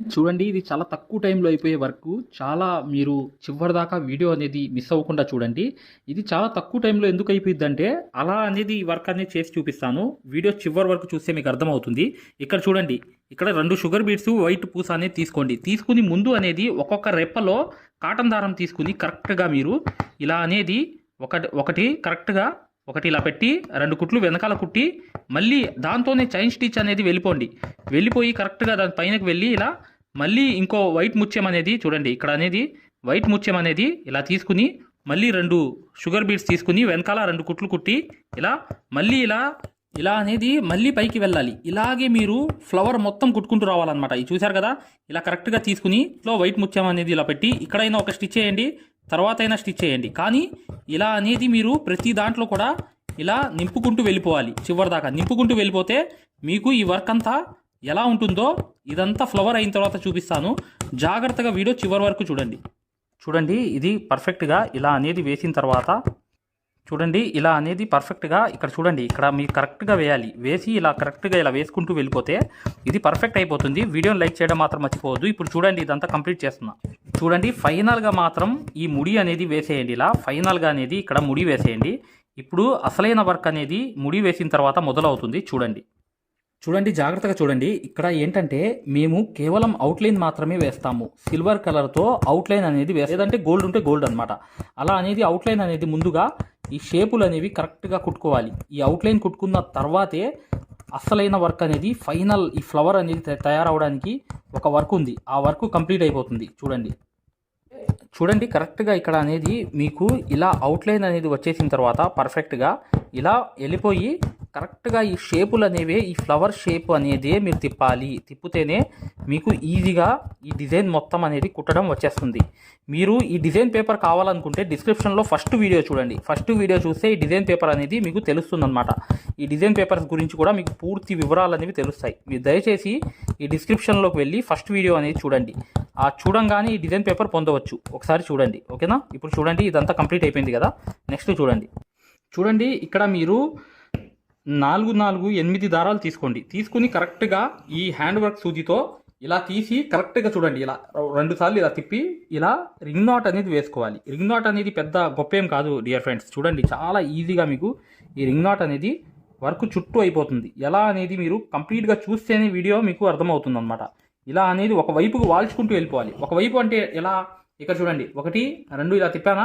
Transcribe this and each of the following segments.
చూడండి ఇది చాలా తక్కువ టైంలో అయిపోయే వర్క్. చాలా మీరు చివరి దాకా వీడియో అనేది మిస్ అవ్వకుండా చూడండి. ఇది చాలా తక్కువ టైంలో ఎందుకు అయిపోయిందంటే అలా అనేది ఈ వర్క్ అనేది చేసి చూపిస్తాను. వీడియో చివరి వరకు చూస్తే మీకు అర్థమవుతుంది. ఇక్కడ చూడండి ఇక్కడ రెండు షుగర్ బీట్స్ వైట్ పూస అనేది తీసుకోండి. తీసుకుని ముందు అనేది ఒక్కొక్క రెప్పలో కాటన్ దారం తీసుకుని కరెక్ట్గా మీరు ఇలా అనేది ఒకటి ఒకటి కరెక్ట్గా ఒకటి ఇలా పెట్టి రెండు కుట్లు వెనకాల కుట్టి మళ్ళీ దాంతోనే చైన్ స్టిచ్ అనేది వెళ్ళిపోండి. వెళ్ళిపోయి కరెక్ట్గా దాని పైనకి వెళ్ళి ఇలా మళ్ళీ ఇంకో వైట్ ముత్యం అనేది చూడండి ఇక్కడ అనేది వైట్ ముత్యం అనేది ఇలా తీసుకుని మళ్ళీ రెండు షుగర్ బీడ్స్ తీసుకుని వెనకాల రెండు కుట్లు కుట్టి ఇలా మళ్ళీ ఇలా ఇలా అనేది మళ్ళీ పైకి వెళ్ళాలి. ఇలాగే మీరు ఫ్లవర్ మొత్తం కుట్టుకుంటూ రావాలన్నమాట. ఇది చూశారు కదా? ఇలా కరెక్ట్గా తీసుకుని లో వైట్ ముత్యం అనేది ఇలా పెట్టి ఇక్కడైనా ఒక స్టిచ్ చేయండి తర్వాత అయినా స్టిచ్ చేయండి. కానీ ఇలా అనేది మీరు ప్రతి దాంట్లో కూడా ఇలా నింపుకుంటూ వెళ్ళిపోవాలి. చివరి దాకా నింపుకుంటూ వెళ్ళిపోతే మీకు ఈ వర్క్ అంతా ఎలా ఉంటుందో ఇదంతా ఫ్లవర్ అయిన తర్వాత చూపిస్తాను. జాగ్రత్తగా వీడియో చివరి వరకు చూడండి. చూడండి ఇది పర్ఫెక్ట్గా ఇలా అనేది వేసిన తర్వాత చూడండి ఇలా అనేది పర్ఫెక్ట్గా ఇక్కడ చూడండి ఇక్కడ మీరు కరెక్ట్గా వేయాలి. వేసి ఇలా కరెక్ట్గా ఇలా వేసుకుంటూ వెళ్ళిపోతే ఇది పర్ఫెక్ట్ అయిపోతుంది. వీడియోని లైక్ చేయడం మాత్రం మర్చిపోవద్దు. ఇప్పుడు చూడండి ఇదంతా కంప్లీట్ చేస్తున్నా. చూడండి ఫైనల్గా మాత్రం ఈ ముడి అనేది వేసేయండి ఇలా. ఫైనల్గా అనేది ఇక్కడ ముడి వేసేయండి. ఇప్పుడు అసలైన వర్క్ అనేది ముడి వేసిన తర్వాత మొదలవుతుంది. చూడండి. చూడండి జాగ్రత్తగా చూడండి. ఇక్కడ ఏంటంటే మేము కేవలం అవుట్లైన్ మాత్రమే వేస్తాము. సిల్వర్ కలర్తో అవుట్లైన్ అనేది వేస్తాం గోల్డ్ ఉంటే గోల్డ్ అనమాట అలా అనేది అవుట్లైన్ అనేది ముందుగా ఈ షేపులు అనేవి కరెక్ట్గా కుట్టుకోవాలి. ఈ అవుట్లైన్ కుట్టుకున్న తర్వాతే అసలైన వర్క్ అనేది ఫైనల్ ఈ ఫ్లవర్ అనేది తయారవడానికి ఒక వర్క్ ఉంది. ఆ వర్క్ కంప్లీట్ అయిపోతుంది. చూడండి. చూడండి కరెక్ట్గా ఇక్కడ అనేది మీకు ఇలా అవుట్లైన్ అనేది వచ్చేసిన తర్వాత పర్ఫెక్ట్గా ఇలా వెళ్ళిపోయి కరెక్ట్గా ఈ షేపులు అనేవి ఈ ఫ్లవర్ షేప్ అనేది మీరు తిప్పాలి. తిప్పితేనే మీకు ఈజీగా ఈ డిజైన్ మొత్తం అనేది కుట్టడం వచ్చేస్తుంది. మీరు ఈ డిజైన్ పేపర్ కావాలనుకుంటే డిస్క్రిప్షన్లో ఫస్ట్ వీడియో చూడండి. ఫస్ట్ వీడియో చూస్తే ఈ డిజైన్ పేపర్ అనేది మీకు తెలుస్తుందన్నమాట. ఈ డిజైన్ పేపర్స్ గురించి కూడా మీకు పూర్తి వివరాలు అనేవి తెలుస్తాయి. మీరు దయచేసి ఈ డిస్క్రిప్షన్లోకి వెళ్ళి ఫస్ట్ వీడియో అనేది చూడండి. ఆ చూడంగానే ఈ డిజైన్ పేపర్ పొందవచ్చు. ఒకసారి చూడండి. ఓకేనా? ఇప్పుడు చూడండి ఇదంతా కంప్లీట్ అయిపోయింది కదా? నెక్స్ట్ చూడండి. చూడండి ఇక్కడ మీరు నాలుగు నాలుగు ఎనిమిది దారాలు తీసుకోండి. తీసుకుని కరెక్ట్గా ఈ హ్యాండ్ వర్క్ సూదితో ఇలా తీసి కరెక్ట్గా చూడండి. ఇలా రెండు సార్లు ఇలా తిప్పి ఇలా రింగ్ నాట్ అనేది వేసుకోవాలి. రింగ్ నాట్ అనేది పెద్ద గొప్ప ఏం కాదు డియర్ ఫ్రెండ్స్. చూడండి చాలా ఈజీగా మీకు ఈ రింగ్ నాట్ అనేది వర్క్ చుట్టూ అయిపోతుంది. ఎలా అనేది మీరు కంప్లీట్గా చూస్తేనే వీడియో మీకు అర్థమవుతుంది అనమాట ఇలా అనేది ఒకవైపుకు వాల్చుకుంటూ వెళ్ళిపోవాలి. ఒక వైపు అంటే ఎలా? ఇక్కడ చూడండి. ఒకటి రెండు ఇలా తిప్పానా?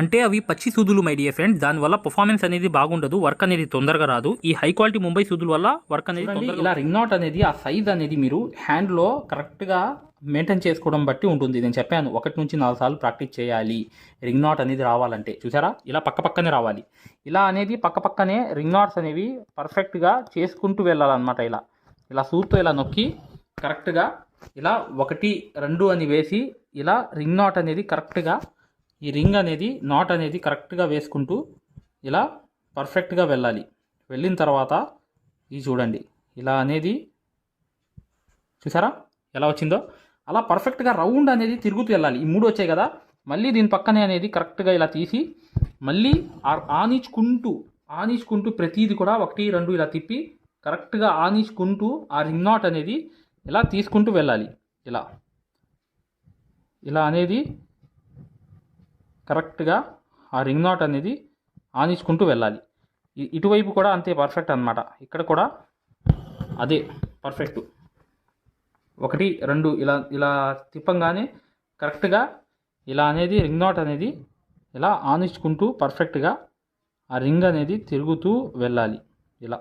అంటే అవి పచ్చి సూదులు మై డియర్ ఫ్రెండ్ దానివల్ల పర్ఫార్మెన్స్ అనేది బాగుండదు వర్క్ అనేది తొందరగా రాదు. ఈ హై క్వాలిటీ ముంబై సూదుల వల్ల వర్క్ అనేది ఇలా రింగ్ నాట్ అనేది ఆ సైజ్ అనేది మీరు హ్యాండ్లో కరెక్ట్గా మెయింటైన్ చేసుకోవడం బట్టి ఉంటుంది. నేను చెప్పాను ఒకటి నుంచి నాలుగు సార్లు ప్రాక్టీస్ చేయాలి. రింగ్ నాట్ అనేది రావాలంటే. చూసారా? ఇలా పక్క పక్కనే రావాలి. ఇలా అనేది పక్క పక్కనే రింగ్ నాట్స్ అనేవి పర్ఫెక్ట్గా చేసుకుంటూ వెళ్ళాలన్నమాట ఇలా. ఇలా సూత్తో ఇలా నొక్కి కరెక్ట్గా ఇలా ఒకటి రెండు అని వేసి ఇలా రింగ్ నాట్ అనేది కరెక్ట్గా ఈ రింగ్ అనేది నాట్ అనేది కరెక్ట్గా వేసుకుంటూ ఇలా పర్ఫెక్ట్గా వెళ్ళాలి. వెళ్ళిన తర్వాత ఇది చూడండి. ఇలా అనేది చూసారా? ఎలా వచ్చిందో? అలా పర్ఫెక్ట్గా రౌండ్ అనేది తిరుగుతూ వెళ్ళాలి. ఈ మూడు వచ్చాయి కదా. మళ్ళీ దీని పక్కనే అనేది కరెక్ట్గా ఇలా తీసి మళ్ళీ ఆ- ఆనించుకుంటూ ఆనించుకుంటూ ప్రతిదీ కూడా ఒకటి రెండు ఇలా తిప్పి కరెక్ట్గా ఆనించుకుంటూ ఆ రింగ్ నాట్ అనేది ఇలా తీసుకుంటూ వెళ్ళాలి. ఇలా. ఇలా అనేది కరెక్ట్గా ఆ రింగ్ నాట్ అనేది ఆనించుకుంటూ వెళ్ళాలి. ఇటువైపు కూడా అంతే పర్ఫెక్ట్ అన్నమాట. ఇక్కడ కూడా అదే పర్ఫెక్ట్. ఒకటి రెండు ఇలా ఇలా తిప్పంగానే కరెక్ట్గా ఇలా అనేది రింగ్ నాట్ అనేది ఇలా ఆనించుకుంటూ పర్ఫెక్ట్గా ఆ రింగ్ అనేది తిరుగుతూ వెళ్ళాలి. ఇలా.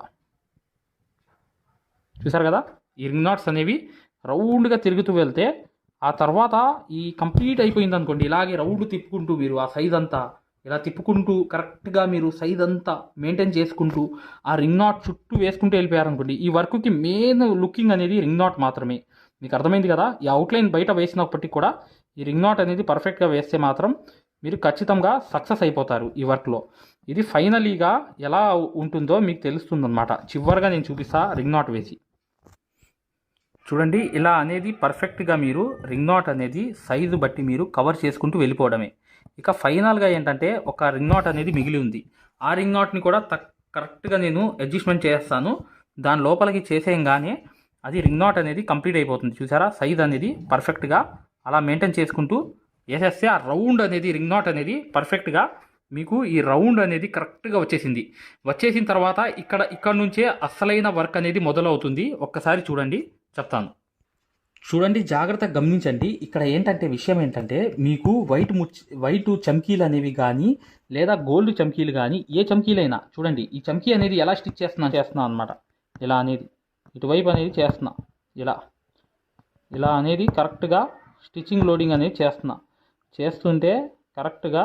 చూసారు కదా? ఈ రింగ్ నాట్స్ అనేవి రౌండ్గా తిరుగుతూ వెళ్తే ఆ తర్వాత ఈ కంప్లీట్ అయిపోయింది అనుకోండి ఇలాగే రౌండ్ తిప్పుకుంటూ మీరు ఆ సైజ్ అంతా ఇలా తిప్పుకుంటూ కరెక్ట్గా మీరు సైజ్ అంతా మెయింటైన్ చేసుకుంటూ ఆ రింగ్ నాట్ చుట్టూ వేసుకుంటూ వెళ్ళిపోయారనుకోండి ఈ వర్క్కి మెయిన్ లుకింగ్ అనేది రింగ్ నాట్ మాత్రమే. మీకు అర్థమైంది కదా? ఈ అవుట్లైన్ బయట వేసినప్పటికీ కూడా ఈ రింగ్ నాట్ అనేది పర్ఫెక్ట్గా వేస్తే మాత్రం మీరు ఖచ్చితంగా సక్సెస్ అయిపోతారు ఈ వర్క్లో ఇది ఫైనలీగా ఎలా ఉంటుందో మీకు తెలుస్తుందన్నమాట. చివరిగా నేను చూపిస్తా రింగ్ నాట్ వేసి. చూడండి ఇలా అనేది పర్ఫెక్ట్గా మీరు రింగ్ నాట్ అనేది సైజు బట్టి మీరు కవర్ చేసుకుంటూ వెళ్ళిపోవడమే. ఇక ఫైనల్గా ఏంటంటే ఒక రింగ్ నాట్ అనేది మిగిలి ఉంది. ఆ రింగ్ నాట్ని కూడా తక్ కరెక్ట్గా నేను అడ్జస్ట్మెంట్ చేస్తాను. దాని లోపలికి చేసేయంగానే అది రింగ్ నాట్ అనేది కంప్లీట్ అయిపోతుంది. చూసారా? సైజ్ అనేది పర్ఫెక్ట్గా అలా మెయింటైన్ చేసుకుంటూ వేసేస్తే ఆ రౌండ్ అనేది రింగ్ నాట్ అనేది పర్ఫెక్ట్గా మీకు ఈ రౌండ్ అనేది కరెక్ట్గా వచ్చేసింది. వచ్చేసిన తర్వాత ఇక్కడ ఇక్కడ నుంచే అసలైన వర్క్ అనేది మొదలవుతుంది. ఒక్కసారి చూడండి. చెప్తాను. చూడండి జాగ్రత్తగా గమనించండి. ఇక్కడ ఏంటంటే విషయం ఏంటంటే మీకు వైట్ ముచ్ వైట్ చమ్కీలు అనేవి కానీ లేదా గోల్డ్ చమ్కీలు కానీ ఏ చమ్కీలైనా చూడండి ఈ చమ్కీ అనేది ఎలా స్టిచ్ చేస్తున్నా చేస్తున్నా అనమాట ఇలా అనేది ఇటువైపు అనేది చేస్తున్నా. ఇలా. ఇలా అనేది కరెక్ట్గా స్టిచ్చింగ్ లోడింగ్ అనేది చేస్తున్నా. చేస్తుంటే కరెక్ట్గా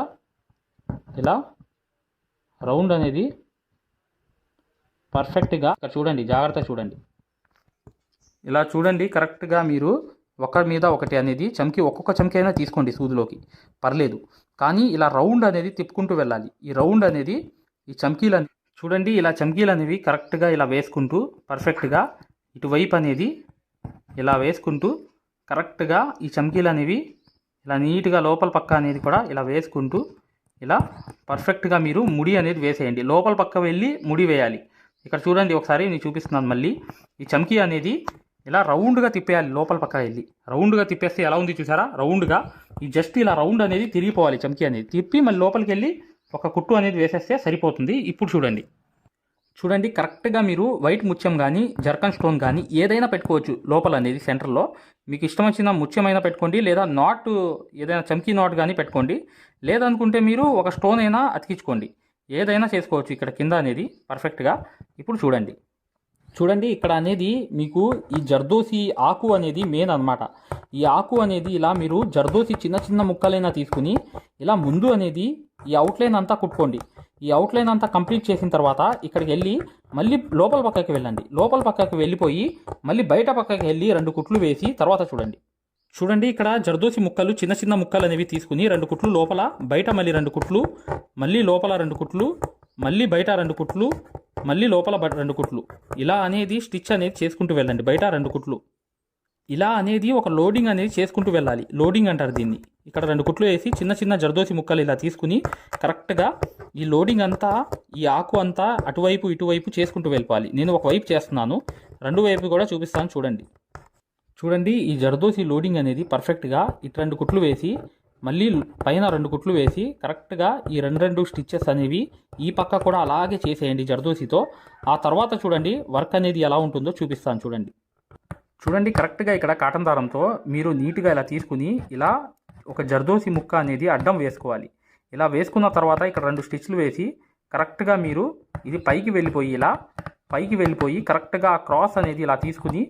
ఇలా రౌండ్ అనేది పర్ఫెక్ట్గా ఇక్కడ చూడండి జాగ్రత్త చూడండి. ఇలా చూడండి కరెక్ట్గా మీరు ఒకరి మీద ఒకటి అనేది చమ్కి ఒక్కొక్క చమ్కి అయినా తీసుకోండి సూదిలోకి. పర్లేదు. కానీ ఇలా రౌండ్ అనేది తిప్పుకుంటూ వెళ్ళాలి. ఈ రౌండ్ అనేది ఈ చమ్కీలు చూడండి ఇలా చమ్కీలు అనేవి కరెక్ట్గా ఇలా వేసుకుంటూ పర్ఫెక్ట్గా ఇటువైపు అనేది ఇలా వేసుకుంటూ కరెక్ట్గా ఈ చమ్కీలు అనేవి ఇలా నీట్గా లోపల పక్క అనేది కూడా ఇలా వేసుకుంటూ ఇలా పర్ఫెక్ట్గా మీరు ముడి అనేది వేసేయండి. లోపల పక్క వెళ్ళి ముడి వేయాలి. ఇక్కడ చూడండి ఒకసారి నేను చూపిస్తున్నాను మళ్ళీ. ఈ చమ్కీ అనేది ఇలా రౌండ్గా తిప్పేయాలి లోపల పక్క వెళ్ళి. రౌండ్గా తిప్పేస్తే ఎలా ఉంది చూసారా? రౌండ్గా ఈ జస్ట్ ఇలా రౌండ్ అనేది తిరిగిపోవాలి చమ్కీ అనేది. తిప్పి మళ్ళీ లోపలికి వెళ్ళి ఒక కుట్టు అనేది వేసేస్తే సరిపోతుంది. ఇప్పుడు చూడండి. చూడండి కరెక్ట్గా మీరు వైట్ ముత్యం కానీ జర్కన్ స్టోన్ కానీ ఏదైనా పెట్టుకోవచ్చు లోపల అనేది సెంటర్లో. మీకు ఇష్టం వచ్చిన ముత్యమైనా పెట్టుకోండి లేదా నాట్ ఏదైనా చమ్కీ నాట్ కానీ పెట్టుకోండి. లేదనుకుంటే మీరు ఒక స్టోన్ అయినా అతికించుకోండి. ఏదైనా చేసుకోవచ్చు ఇక్కడ కింద అనేది పర్ఫెక్ట్గా. ఇప్పుడు చూడండి. చూడండి ఇక్కడ అనేది మీకు ఈ జర్దోసి ఆకు అనేది మెయిన్ అన్నమాట. ఈ ఆకు అనేది ఇలా మీరు జర్దోసి చిన్న చిన్న ముక్కలైనా తీసుకుని ఇలా ముందు అనేది ఈ అవుట్లైన్ అంతా కుట్టుకోండి. ఈ అవుట్లైన్ అంతా కంప్లీట్ చేసిన తర్వాత ఇక్కడికి వెళ్ళి మళ్ళీ లోపల పక్కకి వెళ్ళండి. లోపల పక్కకి వెళ్ళిపోయి మళ్ళీ బయట పక్కకి వెళ్ళి రెండు కుట్లు వేసి తర్వాత చూడండి. చూడండి ఇక్కడ జర్దోసి ముక్కలు చిన్న చిన్న ముక్కలు అనేవి తీసుకుని రెండు కుట్లు లోపల బయట మళ్ళీ రెండు కుట్లు మళ్ళీ లోపల రెండు కుట్లు మళ్ళీ బయట రెండు కుట్లు మళ్ళీ లోపల రెండు కుట్లు. ఇలా అనేది స్టిచ్ అనేది చేసుకుంటూ వెళ్ళండి. బయట రెండు కుట్లు. ఇలా అనేది ఒక లోడింగ్ అనేది చేసుకుంటూ వెళ్ళాలి. లోడింగ్ అంటారు దీన్ని. ఇక్కడ రెండు కుట్లు వేసి చిన్న చిన్న జర్దోసి ముక్కలు ఇలా తీసుకుని కరెక్ట్గా ఈ లోడింగ్ అంతా ఈ ఆకు అంతా అటువైపు ఇటువైపు చేసుకుంటూ వెళ్ళిపోవాలి. నేను ఒక వైపు చేస్తున్నాను. రెండు వైపు కూడా చూపిస్తాను. చూడండి. చూడండి ఈ జర్దోసి లోడింగ్ అనేది పర్ఫెక్ట్గా ఇటు రెండు కుట్లు వేసి మళ్ళీ పైన రెండు కుట్లు వేసి కరెక్ట్గా ఈ రెండు రెండు స్టిచ్చెస్ అనేవి ఈ పక్క కూడా అలాగే చేసేయండి జర్దోసితో. ఆ తర్వాత చూడండి వర్క్ అనేది ఎలా ఉంటుందో చూపిస్తాను చూడండి. చూడండి కరెక్ట్గా ఇక్కడ కాటన్ దారంతో మీరు నీట్గా ఇలా తీసుకుని ఇలా ఒక జర్దోసి ముక్క అనేది అడ్డం వేసుకోవాలి. ఇలా వేసుకున్న తర్వాత ఇక్కడ రెండు స్టిచ్లు వేసి కరెక్ట్గా మీరు ఇది పైకి వెళ్ళిపోయి ఇలా పైకి వెళ్ళిపోయి కరెక్ట్గా క్రాస్ అనేది ఇలా తీసుకుని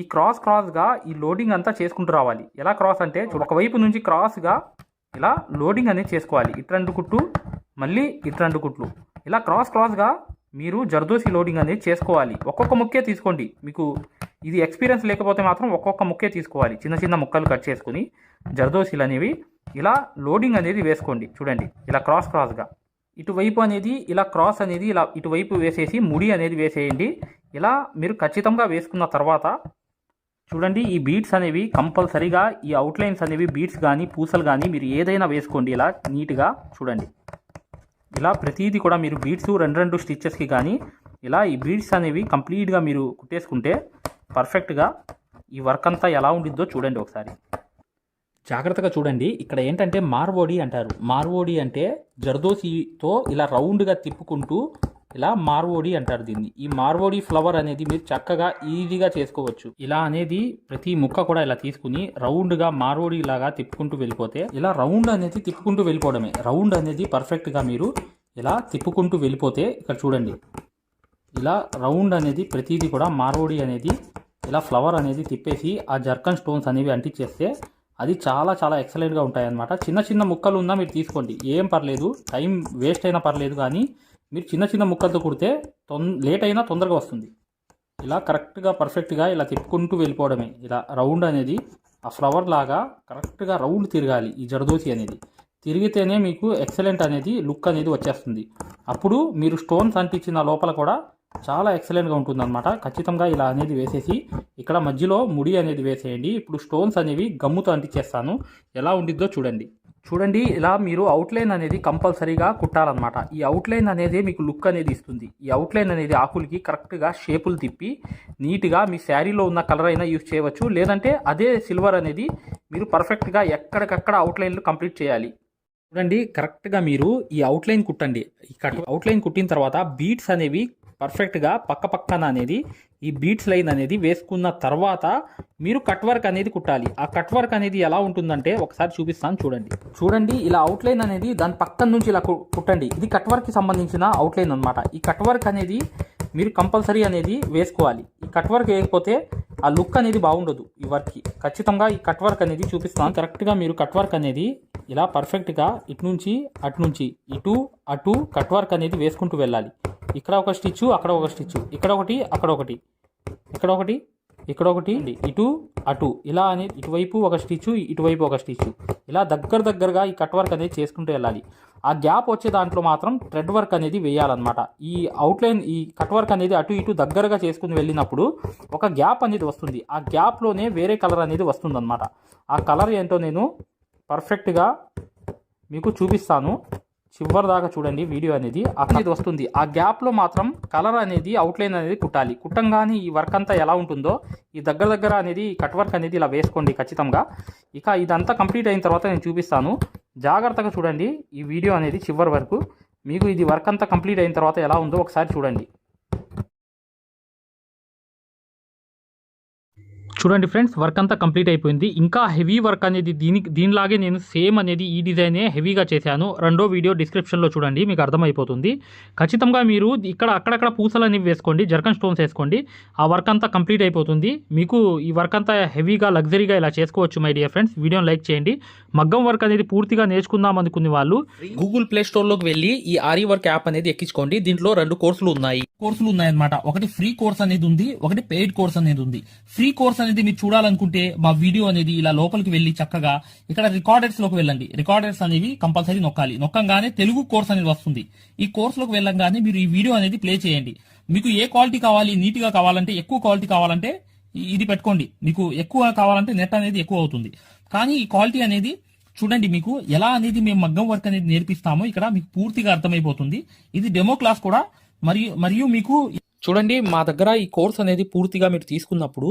ఈ క్రాస్ క్రాస్గా ఈ లోడింగ్ అంతా చేసుకుంటూ రావాలి. ఎలా క్రాస్ అంటే ఒకవైపు నుంచి క్రాస్గా ఇలా లోడింగ్ అనేది చేసుకోవాలి. ఇటు రెండు కుట్లు మళ్ళీ ఇటు రెండు కుట్లు. ఇలా క్రాస్ క్రాస్గా మీరు జర్దోసి లోడింగ్ అనేది చేసుకోవాలి. ఒక్కొక్క ముక్కే తీసుకోండి. మీకు ఇది ఎక్స్పీరియన్స్ లేకపోతే మాత్రం ఒక్కొక్క ముక్కే తీసుకోవాలి. చిన్న చిన్న ముక్కలు కట్ చేసుకుని జర్దోసీలు అనేవి ఇలా లోడింగ్ అనేది వేసుకోండి. చూడండి ఇలా క్రాస్ క్రాస్గా ఇటువైపు అనేది ఇలా క్రాస్ అనేది ఇలా ఇటువైపు వేసేసి ముడి అనేది వేసేయండి. ఇలా మీరు ఖచ్చితంగా వేసుకున్న తర్వాత చూడండి ఈ బీట్స్ అనేవి కంపల్సరీగా ఈ అవుట్లైన్స్ అనేవి బీట్స్ కానీ పూసలు కానీ మీరు ఏదైనా వేసుకోండి ఇలా నీట్గా చూడండి. ఇలా ప్రతిదీ కూడా మీరు బీట్స్ రెండు రెండు స్టిచ్చెస్కి కానీ ఇలా ఈ బీట్స్ అనేవి కంప్లీట్గా మీరు కుట్టేసుకుంటే పర్ఫెక్ట్గా ఈ వర్క్ అంతా ఎలా ఉండిద్దో చూడండి ఒకసారి. జాగ్రత్తగా చూడండి ఇక్కడ ఏంటంటే మార్వోడి అంటారు. మార్వోడి అంటే జర్దోసితో ఇలా రౌండ్గా తిప్పుకుంటూ ఇలా మార్వోడి అంటారు దీన్ని. ఈ మార్వోడి ఫ్లవర్ అనేది మీరు చక్కగా ఈజీగా చేసుకోవచ్చు. ఇలా అనేది ప్రతి ముక్క కూడా ఇలా తీసుకుని రౌండ్గా మార్వోడి లాగా తిప్పుకుంటూ వెళ్ళిపోతే ఇలా రౌండ్ అనేది తిప్పుకుంటూ వెళ్ళిపోవడమే. రౌండ్ అనేది పర్ఫెక్ట్గా మీరు ఇలా తిప్పుకుంటూ వెళ్ళిపోతే ఇక్కడ చూడండి. ఇలా రౌండ్ అనేది ప్రతిదీ కూడా మార్వోడి అనేది ఇలా ఫ్లవర్ అనేది తిప్పేసి ఆ జర్కన్ స్టోన్స్ అనేవి అంటించేస్తే అది చాలా చాలా ఎక్సలెంట్గా ఉంటాయి అన్నమాట చిన్న చిన్న ముక్కలు ఉన్నా మీరు తీసుకోండి. ఏం పర్లేదు. టైం వేస్ట్ అయినా పర్లేదు కానీ మీరు చిన్న చిన్న ముక్కలతో కుడితే తొం లేట్ అయినా తొందరగా వస్తుంది. ఇలా కరెక్ట్గా పర్ఫెక్ట్గా ఇలా తిప్పుకుంటూ వెళ్ళిపోవడమే. ఇలా రౌండ్ అనేది ఆ ఫ్లవర్ లాగా కరెక్ట్గా రౌండ్ తిరగాలి ఈ జరదోసి అనేది. తిరిగితేనే మీకు ఎక్సలెంట్ అనేది లుక్ అనేది వచ్చేస్తుంది. అప్పుడు మీరు స్టోన్స్ అంటించిన లోపల కూడా చాలా ఎక్సలెంట్గా ఉంటుందన్నమాట. ఖచ్చితంగా ఇలా అనేది వేసేసి ఇక్కడ మధ్యలో ముడి అనేది వేసేయండి. ఇప్పుడు స్టోన్స్ అనేవి గమ్ముతో అంటించేస్తాను. ఎలా ఉండిద్దో చూడండి. చూడండి ఇలా మీరు అవుట్లైన్ అనేది కంపల్సరీగా కుట్టాలన్నమాట. ఈ అవుట్లైన్ అనేది మీకు లుక్ అనేది ఇస్తుంది. ఈ అవుట్లైన్ అనేది ఆకులకి కరెక్ట్గా షేపులు తిప్పి నీట్గా మీ శారీలో ఉన్న కలర్ అయినా యూజ్ చేయవచ్చు. లేదంటే అదే సిల్వర్ అనేది మీరు పర్ఫెక్ట్గా ఎక్కడికక్కడ అవుట్లైన్లు కంప్లీట్ చేయాలి. చూడండి కరెక్ట్గా మీరు ఈ అవుట్లైన్ కుట్టండి. ఈ అవుట్లైన్ కుట్టిన తర్వాత బీట్స్ అనేవి పర్ఫెక్ట్గా పక్క పక్కన అనేది ఈ బీట్స్ లైన్ అనేది వేసుకున్న తర్వాత మీరు కట్ వర్క్ అనేది కుట్టాలి. ఆ కట్ వర్క్ అనేది ఎలా ఉంటుందంటే ఒకసారి చూపిస్తాను చూడండి. చూడండి ఇలా అవుట్లైన్ అనేది దాని పక్కన నుంచి ఇలా కు- కుట్టండి. ఇది కట్ వర్క్కి సంబంధించిన అవుట్లైన్ అనమాట ఈ కట్ వర్క్ అనేది మీరు కంపల్సరీ అనేది వేసుకోవాలి. ఈ కట్ వర్క్ వేయకపోతే ఆ లుక్ అనేది బాగుండదు ఈ వర్క్కి ఖచ్చితంగా ఈ కట్ వర్క్ అనేది చూపిస్తాను. కరెక్ట్గా మీరు కట్ వర్క్ అనేది ఇలా పర్ఫెక్ట్గా ఇటు నుంచి అటు నుంచి ఇటు అటు కట్ వర్క్ అనేది వేసుకుంటూ వెళ్ళాలి. ఇక్కడ ఒక స్టిచ్ అక్కడ ఒక స్టిచ్ ఇక్కడ ఒకటి అక్కడ ఒకటి ఇక్కడ ఒకటి ఇక్కడ ఒకటి ఇటు అటు. ఇలా అనేది ఇటువైపు ఒక స్టిచ్ ఇటువైపు ఒక స్టిచ్. ఇలా దగ్గర దగ్గరగా ఈ కట్ వర్క్ అనేది చేసుకుంటూ వెళ్ళాలి. ఆ గ్యాప్ వచ్చే దాంట్లో మాత్రం థ్రెడ్ వర్క్ అనేది వేయాలన్నమాట. ఈ అవుట్లైన్ ఈ కట్ వర్క్ అనేది అటు ఇటు దగ్గరగా చేసుకుని వెళ్ళినప్పుడు ఒక గ్యాప్ అనేది వస్తుంది. ఆ గ్యాప్లోనే వేరే కలర్ అనేది వస్తుందన్నమాట. ఆ కలర్ ఏంటో నేను పర్ఫెక్ట్గా మీకు చూపిస్తాను. చివరి దాకా చూడండి వీడియో అనేది. అనేది వస్తుంది. ఆ గ్యాప్లో మాత్రం కలర్ అనేది అవుట్లైన్ అనేది కుట్టాలి. కుట్టంగానే ఈ వర్క్ అంతా ఎలా ఉంటుందో ఈ దగ్గర దగ్గర అనేది కట్ వర్క్ అనేది ఇలా వేసుకోండి ఖచ్చితంగా. ఇక ఇదంతా కంప్లీట్ అయిన తర్వాత నేను చూపిస్తాను. జాగ్రత్తగా చూడండి ఈ వీడియో అనేది చివరి వరకు. మీకు ఇది వర్క్ అంతా కంప్లీట్ అయిన తర్వాత ఎలా ఉందో ఒకసారి చూడండి. చూడండి ఫ్రెండ్స్ వర్క్ అంతా కంప్లీట్ అయిపోయింది. ఇంకా హెవీ వర్క్ అనేది దీనికి దీనిలాగే నేను సేమ్ అనేది ఈ డిజైనే హెవీగా చేశాను. రెండో వీడియో డిస్క్రిప్షన్లో చూడండి మీకు అర్థమైపోతుంది. ఖచ్చితంగా మీరు ఇక్కడ అక్కడక్కడ పూసలు అనేవి వేసుకోండి జర్కన్ స్టోన్స్ వేసుకోండి. ఆ వర్క్ అంతా కంప్లీట్ అయిపోతుంది. మీకు ఈ వర్క్ అంతా హెవీగా లగ్జరీగా ఇలా చేసుకోవచ్చు మై డియర్ ఫ్రెండ్స్ వీడియోని లైక్ చేయండి. మగ్గం వర్క్ అనేది పూర్తిగా నేర్చుకుందాం అనుకునే వాళ్ళు గూగుల్ ప్లే స్టోర్లోకి వెళ్ళి ఈ ఆరి వర్క్ యాప్ అనేది ఎక్కించుకోండి. దీంట్లో రెండు కోర్సులు ఉన్నాయి. కోర్సులు ఉన్నాయన్నమాట. ఒకటి ఫ్రీ కోర్స్ అనేది ఉంది ఒకటి పెయిడ్ కోర్స్ అనేది ఉంది. ఫ్రీ కోర్స్ అనేది మీరు చూడాలనుకుంటే మా వీడియో అనేది ఇలా లోపలికి వెళ్ళి చక్కగా ఇక్కడ రికార్డర్స్లోకి వెళ్ళండి. రికార్డర్స్ అనేవి కంపల్సరీ నొక్కాలి. నొక్కంగానే తెలుగు కోర్స్ అనేది వస్తుంది. ఈ కోర్స్లోకి వెళ్ళంగానే మీరు ఈ వీడియో అనేది ప్లే చేయండి. మీకు ఏ క్వాలిటీ కావాలి నీట్గా కావాలంటే ఎక్కువ క్వాలిటీ కావాలంటే ఇది పెట్టుకోండి. మీకు ఎక్కువ కావాలంటే నెట్ అనేది ఎక్కువ అవుతుంది. కానీ ఈ క్వాలిటీ అనేది చూడండి మీకు ఎలా అనేది మేము మగ్గం వర్క్ అనేది నేర్పిస్తామో ఇక్కడ మీకు పూర్తిగా అర్థమైపోతుంది. ఇది డెమో క్లాస్ కూడా. మరియు మరియు మీకు చూడండి మా దగ్గర ఈ కోర్స్ అనేది పూర్తిగా మీరు తీసుకున్నప్పుడు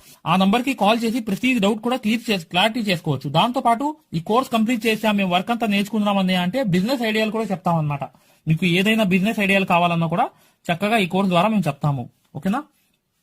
ఆ నంబర్కి కాల్ చేసి ప్రతి డౌట్ కూడా క్లియర్ చేసి క్లారిటీ చేసుకోవచ్చు. దాంతో పాటు ఈ కోర్స్ కంప్లీట్ చేసాం మేము వర్క్ అంతా నేర్చుకుందామని అంటే బిజినెస్ ఐడియాలు కూడా చెప్తాం అనమాట మీకు ఏదైనా బిజినెస్ ఐడియాలు కావాలన్నా కూడా చక్కగా ఈ కోర్స్ ద్వారా మేము చెప్తాము. ఓకేనా?